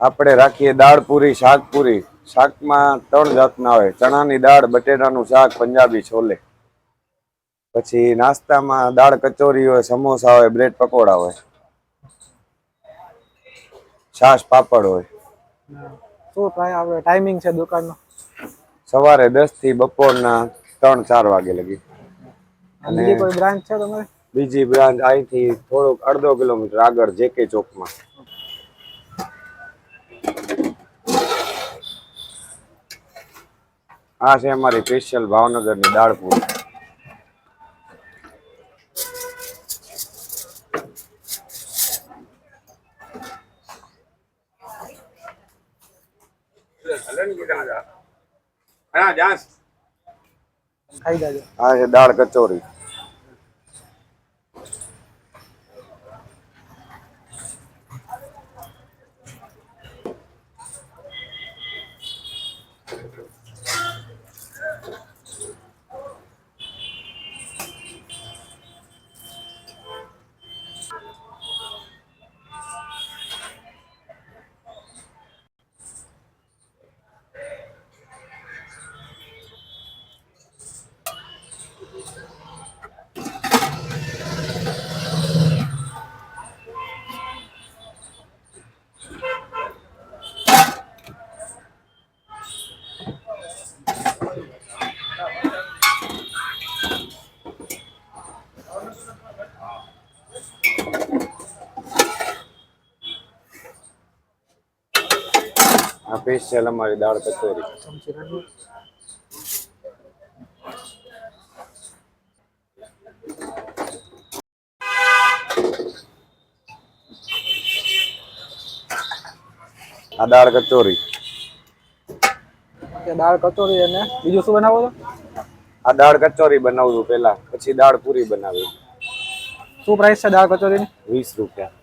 આપણે રાખીએ દાળ પૂરી શાક પૂરી. શાકમાં ત્રણ જાતના હોય. ચણાની દાળ બટેટાનું શાક પંજાબી છોલે. પછી નાસ્તામાં દાળ કચોરી હોય સમોસા હોય બ્રેડ પકોડા હોય. છાશ પાપડ હોય. શું થાય આપણે ટાઈમિંગ છે દુકાનનો? સવારે દસથી બપોરના ત્રણ ચાર વાગે લગી. અને કોઈ બ્રાન્ચ છે તમારે? બીજી બ્રાન્ચ અહીંથી થોડુંક અડધો કિલોમીટર આગળ જેકે ચોકમાં. આ છે અમારી સ્પેશિયલ ભાવનગરની દાળ પૂરી. ખાઈ જાજો આ છે દાળ કચોરી. આ સ્પેશિયલ અમારી દાળ કચોરી. આ દાળ કચોરી. દાળ કચોરી અને બીજું શું બનાવો છો? આ દાળ કચોરી બનાવું છું પેલા પછી દાળ પૂરી બનાવી. શું પ્રાઇસ છે દાળ કચોરીની? વીસ રૂપિયા.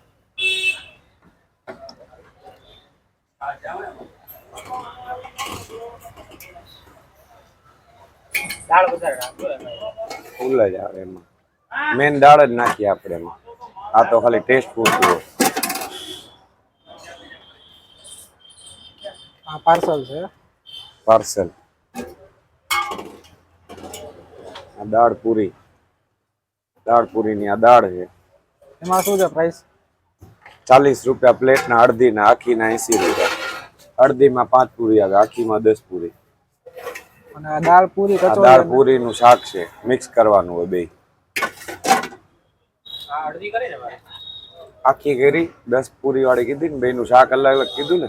ફૂલ જ આવે એમાં. મેન દાળ જ નાખીએ આપણે એમાં. આ તો ખાલી ટેસ્ટ પૂરતું હોય. આ પાર્સલ છે? પાર્સલ. આ દાળ પૂરી. દાળ પૂરીની આ દાળ છે. એમાં શું છે પ્રાઇસ ચાલીસ રૂપિયા પ્લેટના અડધીના આખીના એસી રૂપિયા. અડધીમાં પાંચ પૂરી આવે આખીમાં દસ પૂરી. અને આ દાળ પૂરી આ દાળ પૂરી નું શાક છે. મિક્સ કરવાનું હોય બે આખી કરી દસ પૂરી વાળી કીધી ને બે નું શાક અલગ અલગ કીધું ને.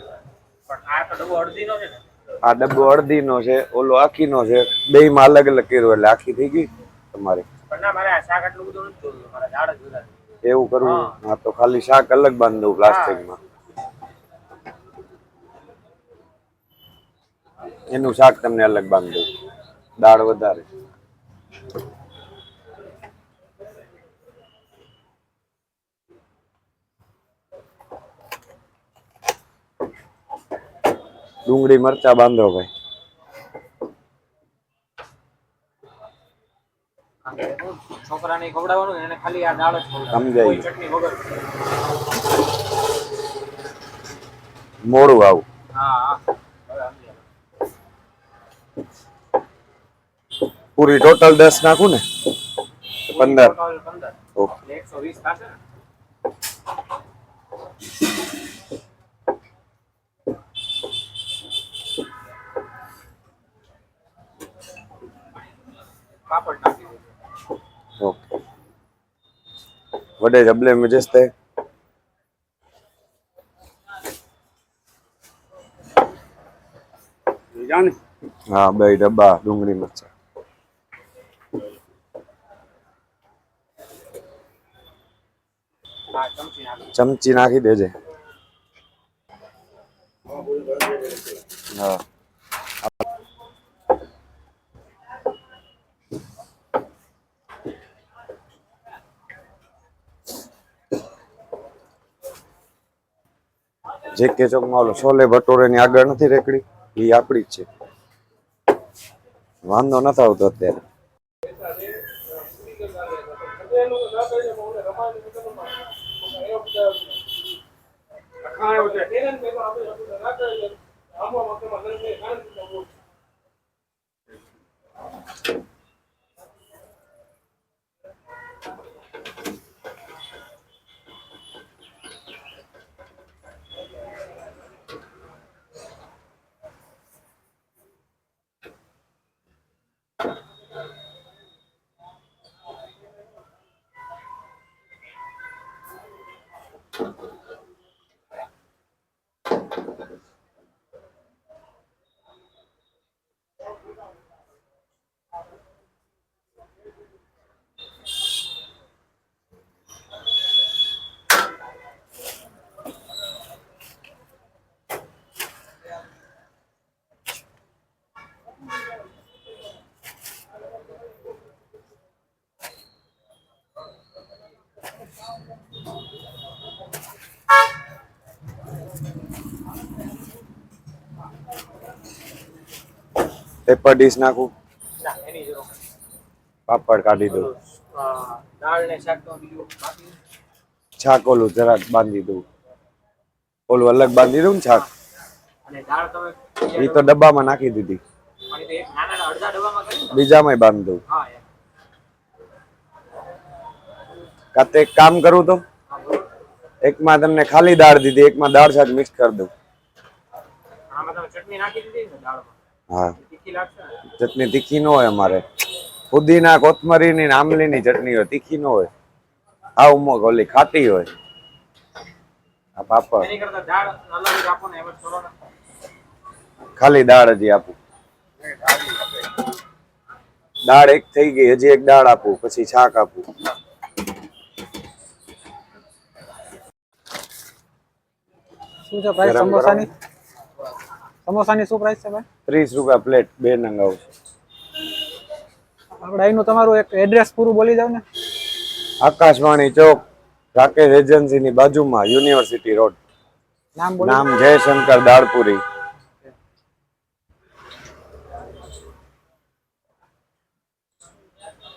આ ડબ્બો અડધી નો? છે ઓલો આખી નો છે. બે માં અલગ અલગ કર્યું એટલે આખી થઈ ગઈ તમારે. એવું કરવું હા. તો ખાલી શાક અલગ બાંધ દઉં પ્લાસ્ટિકમાં. એનું શાક તમને અલગ બાંધ. દઉં દાળ વધારે. ડુંગળી મરચા બાંધો ભાઈ. છોકરાને ખવડાવવાનું એને ખાલી આ દાળ જ ખવડાવવાની. ચટણી વગર. મોડું આવું. હા. પૂરી ટોટલ દસ નાખું ને? પંદર. ઓકે. વડે જબલે મજસ્તે. હા બે ડબ્બા ડુંગળી મરચા. ચમચી નાખી દેજે. હા. જે કે ચોકમાં ઓલો છોલે ભટોરે ની આગળ નથી રેકડી એ આપડી જ છે. વાંધો નથી આવતો અત્યારે. પેપર ડીશ નાખું. ના એની જરૂર નથી. પાપડ કાઢી દઉં. અ, દાળ ને શાક તો બીજું બાકી? છાક ઓલું જરાક બાંધી દઉં. ઓલું અલગ બાંધી દઉં ને છાક અને દાળ તમે એ તો ડબ્બામાં નાખી દીધી. પણ એ તો એક નાના નાના અડધા ડબ્બામાં કરી ને બીજામાંય બાંધી દઉં. હા એમ. કાતે એક કામ કરું તો? હા બરોબર એકમાં તમને ખાલી દાળ દીધી એકમાં દાળ શાક મિક્સ કરી દઉં. આમાં તમે ચટણી નાખી દીધી ને દાળમાં? હા. ચટણી તીખી ન હોય અમારે. પુદીના કોથમરીની ને આમલીની ચટણી હોય તીખી ન હોય. આ ઉમક ઓલી ખાટી હોય. આ પાપડ. ખાલી દાળ હજી આપું. દાળ એક થઈ ગઈ હજી એક દાળ આપું પછી શાક આપું. શું છે ગરમ. સમોસાની? સમોસાની શું પ્રાઇસ છે ભાઈ? ત્રીસ રૂપિયા પ્લેટ બે નંગાવ છે. આપણે અહીંનું તમારું એક એડ્રેસ પૂરું બોલી જાવ ને. આકાશવાણી ચોક રાકેશ એજન્સીની બાજુમાં યુનિવર્સિટી રોડ. નામ બોલી. નામ જયશંકર દાળપુરી.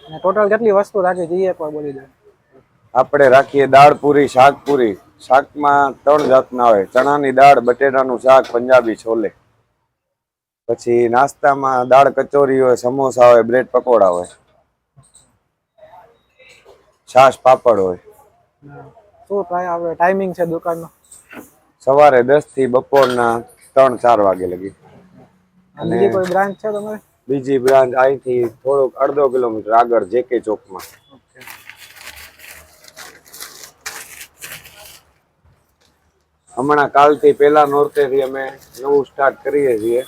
અને ટોટલ કેટલી વસ્તુ રાખી જઈએ એકવાર બોલી દો આપણે રાખીએ દાળ પૂરી શાક પૂરી શાકમાં ત્રણ જાતના હોય. ચણાની દાળ બટેટાનું શાક પંજાબી છોલે. પછી નાસ્તામાં દાળ કચોરી હોય સમોસા હોય બ્રેડ પકોડા હોય. છાશ પાપડ હોય. શું આપણે ટાઈમિંગ છે દુકાનનો. સવારે દસથી બપોરના ત્રણ ચાર વાગે લગી. અને બીજી કોઈ બ્રાન્ચ છે તમારે? બીજી બ્રાન્ચ અહીંથી થોડોક અડધો કિલોમીટર આગળ જેકે ચોકમાં. હમણાં કાલથી પેલા નોરતેથી અમે નવું સ્ટાર્ટ કરીએ છીએ.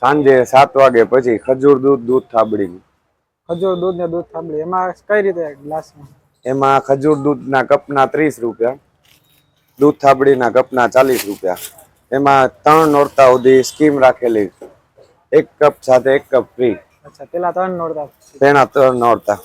સાંજે સાત વાગે પછી ખજૂર દૂધ દૂધ થાબડી ખજૂર દૂધ ને દૂધ થાબડી. એમાં કઈ રીતે ગ્લાસમાં? એમાં ખજૂર દૂધના કપના ત્રીસ રૂપિયા દૂધ થાબડીના કપના ચાલીસ રૂપિયા. એમાં ત્રણ નોરતા સુધી સ્કીમ રાખેલી. એક કપ સાથે એક કપ ફ્રી અચ્છા પેલા ત્રણ નોરતા. તેના ત્રણ નોરતા.